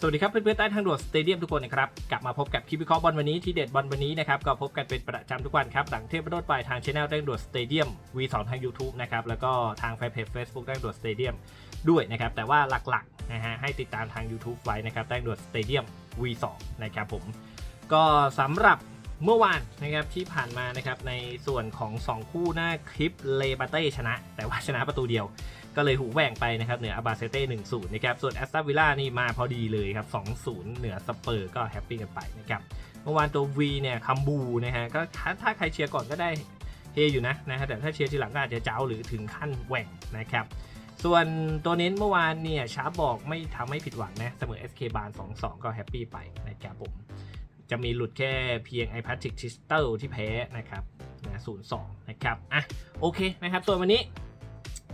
สวัสดีครับเพื่อนๆใต้ทางด่วนสเตเดียมทุกคนนะครับกลับมาพบกับคลิปวิเคราะห์บอลวันนี้ที่เด็ดบอลวันนี้นะครับก็พบกันเป็นประจำทุกวันครับหลังเทปโดดไปทางช anel แต้งด่วนสเตเดียม V2 ทาง YouTube นะครับแล้วก็ทางแฟนเพจ Facebook แต้งด่วนสเตเดียมด้วยนะครับแต่ว่าหลักๆนะฮะให้ติดตามทาง YouTube ไว้นะครับแต้งด่วนสเตเดียม V2 นะครับผมก็สำหรับเมื่อวานนะครับที่ผ่านมานะครับในส่วนของ 2 คู่หน้าคลิปเลบาเต้ชนะ แต่ว่าชนะประตูเดียว ก็เลยหูแหว่งไปนะครับเหนืออาบาเซเต้1-0นย์นะครับส่วนแอสตันวิลล่านี่มาพอดีเลยครับ2-0เหนือสเปอร์ก็แฮปปี้กันไปนะครับเมื่อวานตัว V เนี่ยคัมบูนะฮะก็ถ้าใครเชียร์ก่อนก็ได้เฮอยู่นะนะฮะแต่ถ้าเชียร์ทีหลังก็อาจจะเจ้าหรือถึงขั้นแหว่งนะครับส่วนตัวเน้นเมื่อวานเนี่ยชาร์บอกไม่ทำให้ผิดหวังนะเสมอ SK บาน2-2 ก็แฮปปี้ไปนะครับผมจะมีหลุดแค่เพียงไอพัทติกทิสเตอร์ที่แพ้นะครับนะ0-2นะครับ อะ โอเคนะครับ ส่วนวันนี้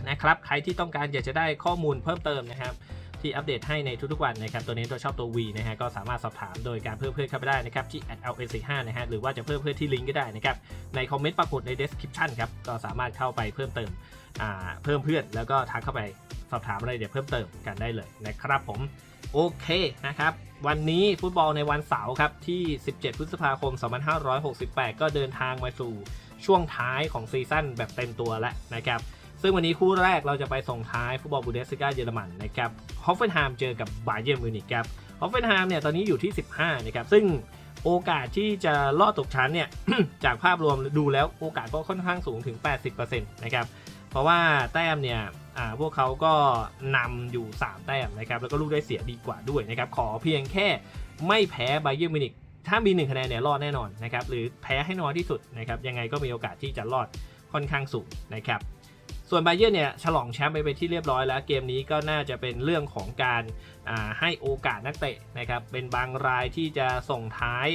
นะครับ ใครที่ต้องการอยากจะได้ข้อมูลเพิ่มเติมนะครับที่อัปเดตให้ในทุกๆวันนะครับ ตัวนี้ตัวชอบตัว V นะฮะก็สามารถสอบถามโดยการเพิ่มเพื่อนเข้าไปได้นะครับ ที่ @lc5 นะฮะหรือว่าจะเพิ่มเพื่อนที่ลิงก์ก็ได้นะครับ ในคอมเมนต์ปรากฏใน description ครับ ก็สามารถเข้าไปเพิ่มเติมอ่าเพิ่มเพื่อนแล้วก็ทักเข้าไปสอบถามอะไรเดี๋ยวเพิ่มเติมกันได้เลยนะครับผมโอเคนะครับ วันนี้ฟุตบอลในวันเสาร์ครับที่ 17 พฤษภาคม 2568 ก็เดินทางมาสู่ช่วงท้ายของซีซั่นแบบเต็มตัวแล้วนะครับ ซึ่งวันนี้คู่แรกเราจะไปส่งท้ายฟุตบอลบูเดสลิก้าเยอรมันนะครับฮอฟเฟนไฮม์เจอกับบาเยิร์นมิวนิกครับฮอฟเฟนไฮม์เนี่ยตอนนี้อยู่ที่ 15 นะครับ ซึ่งโอกาสที่จะลอดตกชั้นเนี่ย จากภาพรวมดูแล้วโอกาสก็ค่อนข้างสูงถึง 80%นะครับ เพราะว่าแต้มเนี่ยพวกเขาก็นำอยู่ 3 แต้มนะครับ แล้วก็ลูกได้เสียดีกว่าด้วยนะครับ ขอเพียงแค่ไม่แพ้ไบเยิร์มินิกถ้ามี 1 คะแนนเนี่ยรอดแน่นอนนะครับ หรือแพ้ให้น้อยที่สุดนะครับ ยังไงก็มีโอกาสที่จะรอดค่อนข้างสูงนะครับ ส่วนไบเยอร์เนี่ยฉลองแชมป์ไปเป็นที่เรียบร้อยแล้ว เกมนี้ก็น่าจะเป็นเรื่องของการให้โอกาสนักเตะนะครับเป็นบางรายที่จะส่งท้าย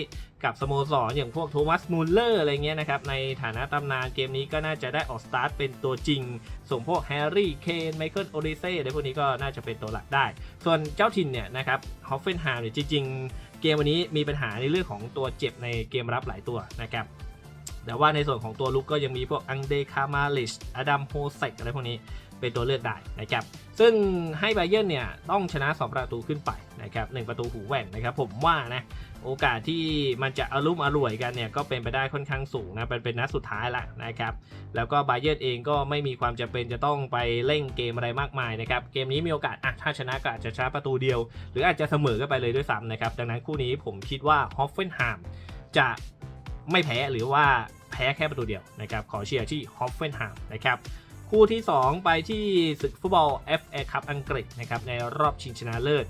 กับสโมสรออย่างพวกโทมัสมูลเลอร์อะไรเงี้ยนะครับในฐานะตำนานเกมนี้ก็น่าจะได้ออกสตาร์ทเป็นตัวจริง ส่งพวกแฮร์รี่เคนไมเคิลโอริเซ่อะไรพวกนี้ก็น่าจะเป็นตัวหลักได้ ส่วนเจ้าถิ่นเนี่ยนะครับฮอฟเฟนไฮม์เนี่ยจริง ๆ เกมวันนี้มีปัญหาในเรื่องของตัวเจ็บในเกมรับหลายตัวนะครับ แต่ว่าในส่วนของตัวลุกก็ยังมีพวกอังเดคามาลิชอดัมโฮเซกอะไรพวกนี้เป็นตัวเลือกได้นะครับ ซึ่งให้ไบเยอร์เนี่ยต้องชนะ 2 ประตูขึ้นไปนะครับหประตูหูแหว่งนะครับ ผมว่านะโอกาสที่มันจะอารมุ่มอร่วยกันเนี่ยก็เป็นไปได้ค่อนข้างสูงนะเป็นเป็นนัดสุดท้ายละนะครับ แล้วก็ไบเยอร์เองก็ไม่มีความจำเป็นจะต้องไปเร่งเกมอะไรมากมายนะครับ เกมนี้มีโอกาสอะถ้าชนะก็อาจจะชนะประตูเดียว หรืออาจจะเสมอกันไปเลยด้วยซ้ำนะครับ ดังนั้นคู่นี้ผมคิดว่าฮอฟเฟนไฮม์จะไม่แพ้หรือว่า พ้แค่ประตูเดียวนะครับขอเชียร์ที่ฮอฟเฟนไฮม์นะครับคู่ที่ 2 ไปที่ศึกฟุตบอล FA คัพอังกฤษนะครับในรอบชิงชนะเลิศ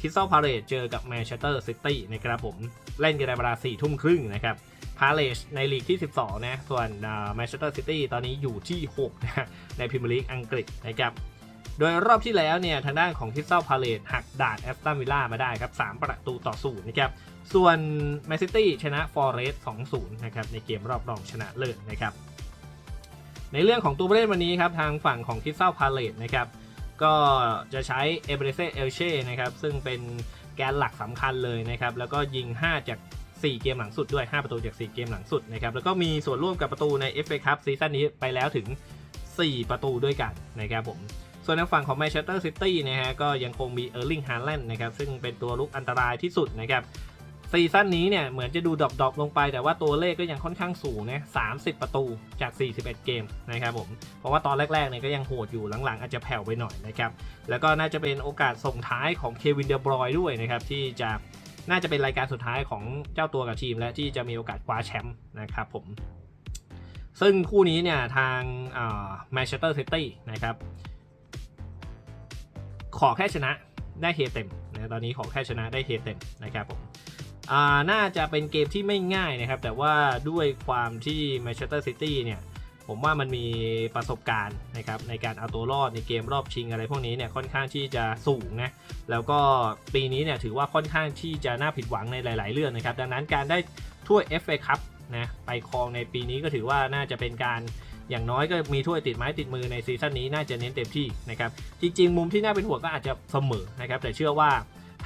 คิสซ l พาเลตเจอกับแมนเชสเตอร์ซิตี้นะครับผมเล่นกันในเวลา4ทุ่มครึ่งนะครับพาเลตในลีกที่ 12 นะ ส่วนแมนเชสเตอร์ซิตี้ตอนนี้อยู่ที่ 6 นะ ในพรีเมียร์ลีกอังกฤษนะครับ โดยรอบที่แล้วเนี่ยทางด้านของคิสซ l พาเลตหักด่านแอสตันวิลล่ามาได้ครับ 3 ประตูต่อศูนย์นะครับ ส่วนแมนซิตี้ชนะฟอร์เรสต์2-0นะครับในเกมรอบรองชนะเลิศนะครับ ในเรื่องของตัวผู้เล่นวันนี้ครับทางฝั่งของคิสเซลพาเลตนะครับก็จะใช้เอเบรเซเอลเช่นะครับซึ่งเป็นแกนหลักสำคัญเลยนะครับแล้วก็ยิง 5 จาก 4 เกมหลังสุดด้วย 5 ประตูจาก 4 เกมหลังสุดนะครับแล้วก็มีส่วนร่วมกับประตูใน FA Cup ซีซั่นนี้ไปแล้วถึง 4 ประตูด้วยกันนะครับผม ส่วนทางฝั่งของแมนเชสเตอร์ซิตี้นะฮะก็ยังคงมีเออร์ลิงฮาร์แลนด์นะครับซึ่งเป็นตัวลุกอันตรายที่สุดนะครับซีซั่นนี้เนี่ยเหมือนจะดูดรอปๆลงไปแต่ว่าตัวเลขก็ยังค่อนข้างสูงนะ 30 ประตูจาก 41 เกมนะครับผม เพราะว่าตอนแรกๆเนี่ยก็ยังโหดอยู่หลังๆ อาจจะแผ่วไปหน่อยนะครับ แล้วก็น่าจะเป็นโอกาสส่งท้ายของเควินเดบรอยด้วยนะครับ ที่จะน่าจะเป็นรายการสุดท้ายของเจ้าตัวกับทีม และที่จะมีโอกาสคว้าแชมป์นะครับผม ซึ่งคู่นี้เนี่ยทางแมนเชสเตอร์ซิตี้นะครับ ขอแค่ชนะได้เฮเต็มนะตอนนี้ขอแค่ชนะได้เฮเต็มนะครับผมอ่าน่าจะเป็นเกมที่ไม่ง่ายนะครับ แต่ว่าด้วยความที่แมนเชสเตอร์ซิตี้เนี่ยผมว่ามันมีประสบการณ์นะครับในการเอาตัวรอดในเกมรอบชิงอะไรพวกนี้เนี่ยค่อนข้างที่จะสูงนะแล้วก็ปีนี้เนี่ยถือว่าค่อนข้างที่จะน่าผิดหวังในหลาย ๆ เรื่องนะครับ ดังนั้นการได้ถ้วย FA Cup นะไปครองในปีนี้ก็ถือว่าน่าจะเป็นการ อย่างน้อยก็มีถ้วยติดไม้ติดมือในซีซั่นนี้น่าจะเน้นเต็มที่นะครับจริงๆ มุมที่น่าเป็นห่วงก็อาจจะเสมอนะครับแต่เชื่อว่า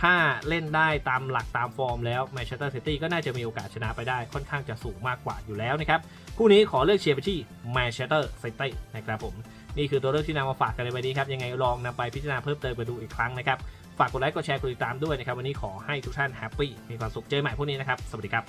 ถ้าเล่นได้ตามหลักตามฟอร์มแล้วแมนเชสเตอร์ซิตี้ก็น่าจะมีโอกาสชนะไปได้ค่อนข้างจะสูงมากกว่าอยู่แล้วนะครับคู่นี้ขอเลือกเชียร์ไปที่แมนเชสเตอร์ซิตี้นะครับผมนี่คือตัวเลือกที่นำมาฝากกันในวันนี้ครับยังไงลองนำไปพิจารณาเพิ่มเติมไปดูอีกครั้งนะครับฝากกดไลค์กดแชร์กดติดตามด้วยนะครับวันนี้ขอให้ทุกท่านแฮปปี้มีความสุขเจอกันใหม่พวกนี้นะครับสวัสดีครับ